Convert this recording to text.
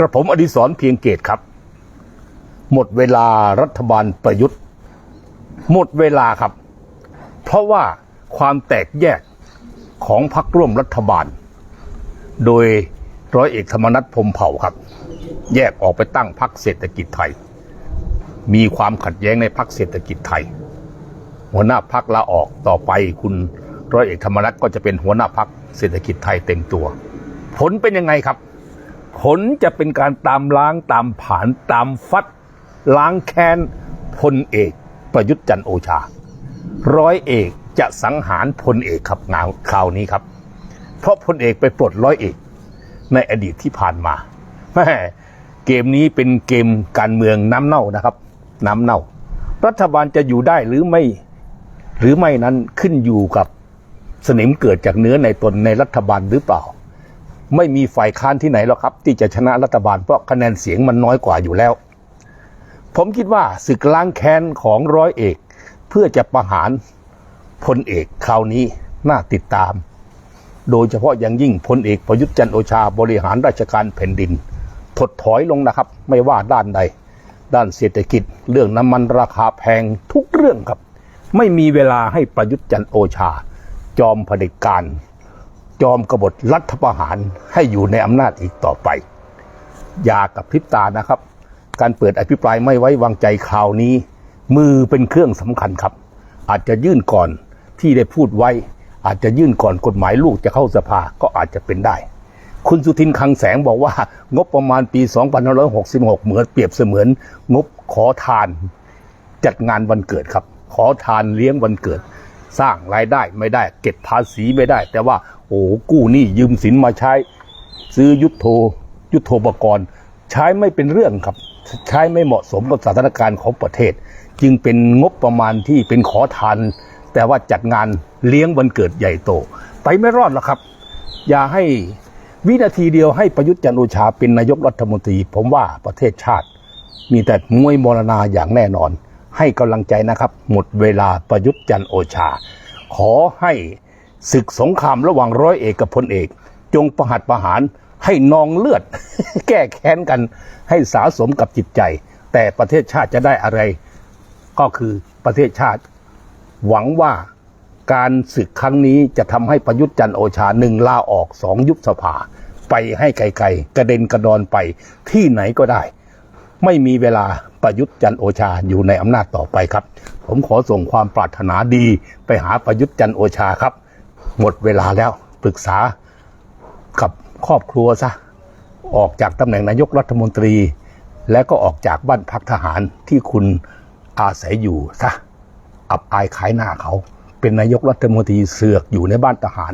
กระผมอดิศรเพียงเกตครับ หมดเวลารัฐบาลประยุทธ์ หมดเวลาครับ เพราะว่าความแตกแยกของพรรคร่วมรัฐบาล โดยร้อยเอกธรรมนัฐพรมเผ่าครับ แยกออกไปตั้งพรรคเศรษฐกิจไทย มีความขัดแย้งในพรรคเศรษฐกิจไทย หัวหน้าพักลาออกต่อไปคุณร้อยเอกธรรมนัฐก็จะเป็นหัวหน้าพักเศรษฐกิจไทยเต็มตัว ผลเป็นยังไงครับ ผลจะเป็นการตามล้างตามผานตามฟัด ล้างแค้นพลเอก ประยุทธ์จันโอชา ร้อยเอกจะสังหารพลเอกครับงาคราวนี้ครับ เพราะพลเอกไปปลดร้อยเอก ในอดีตที่ผ่านมาแม่เกมนี้เป็นเกมการเมืองน้ำเน่านะครับ น้ำเน่า รัฐบาลจะอยู่ได้หรือไม่หรือไม่นั้นขึ้นอยู่กับสนิมเกิดจากเนื้อในตนในรัฐบาลหรือเปล่า ไม่มีฝ่ายค้านที่ไหนหรอกครับ ที่จะชนะรัฐบาลเพราะคะแนนเสียงมันน้อยกว่าอยู่แล้ว ผมคิดว่าศึกล้างแค้นของร้อยเอก เพื่อจะประหารพลเอกคราวนี้น่าติดตาม โดยเฉพาะอย่างยิ่งพลเอกประยุทธ์จันโอชาบริหารราชการแผ่นดิน ถดถอยลงนะครับ ไม่ว่าด้านใด ด้านเศรษฐกิจ เรื่องน้ำมันราคาแพงทุกเรื่องครับ ไม่มีเวลาให้ประยุทธ์จันโอชา จอมเผด็จการ จอมกบฏรัฐประหารให้อยู่ในอำนาจอีกต่อไป อย่ากับพริบตานะครับ การเปิดอภิปรายไม่ไว้วางใจคราวนี้ มือเป็นเครื่องสำคัญครับ อาจจะยื่นก่อนที่ได้พูดไว้ อาจจะยื่นก่อนกฎหมายลูกจะเข้าสภาก็อาจจะเป็นได้ คุณสุทินคังแสงบอกว่างบประมาณปี2566 เหมือนเปรียบเสมือน งบขอทาน จัดงานวันเกิดครับ ขอทานเลี้ยงวันเกิด สร้างรายได้ไม่ได้ เก็บภาษีไม่ได้ แต่ว่า โอ้กู้หนี้ยืมสินมาใช้ ซื้อยุทโธยุทโธปกรณ์ ใช้ไม่เป็นเรื่องครับ ใช้ไม่เหมาะสมกับสถานการณ์ของประเทศ จึงเป็นงบประมาณที่เป็นขอทาน แต่ว่าจัดงานเลี้ยงวันเกิดใหญ่โต ไปไม่รอดหรอกครับ อย่าให้วินาทีเดียวให้ประยุทธ์จันโอชาเป็นนายกรัฐมนตรี ผมว่าประเทศชาติ มีแต่มวยมรณาอย่างแน่นอน ให้กำลังใจนะครับ หมดเวลาประยุทธ์จันโอชา ขอให้ ศึกสงครามระหว่างร้อยเอกกับพลเอก จงประหัตประหารให้นองเลือด แก้แค้นกันให้สาสมกับจิตใจ แต่ประเทศชาติจะได้อะไร ก็คือประเทศชาติ หวังว่าการศึกครั้งนี้จะทำให้ประยุทธ์จันโอชาหนึ่งลาออกสองยุบสภา ไปให้ไกลๆกระเด็นกระดอนไปที่ไหนก็ได้ ไม่มีเวลาประยุทธ์จันโอชาอยู่ในอำนาจต่อไปครับ ผมขอส่งความปรารถนาดีไปหาประยุทธ์จันโอชาครับ หมดเวลาแล้วปรึกษากับครอบครัวซะ ออกจากตำแหน่งนายกรัฐมนตรี และก็ออกจากบ้านพักทหารที่คุณอาศัยอยู่ซะอับอายขายหน้าเขา เป็นนายกรัฐมนตรีเสือกอยู่ในบ้านทหาร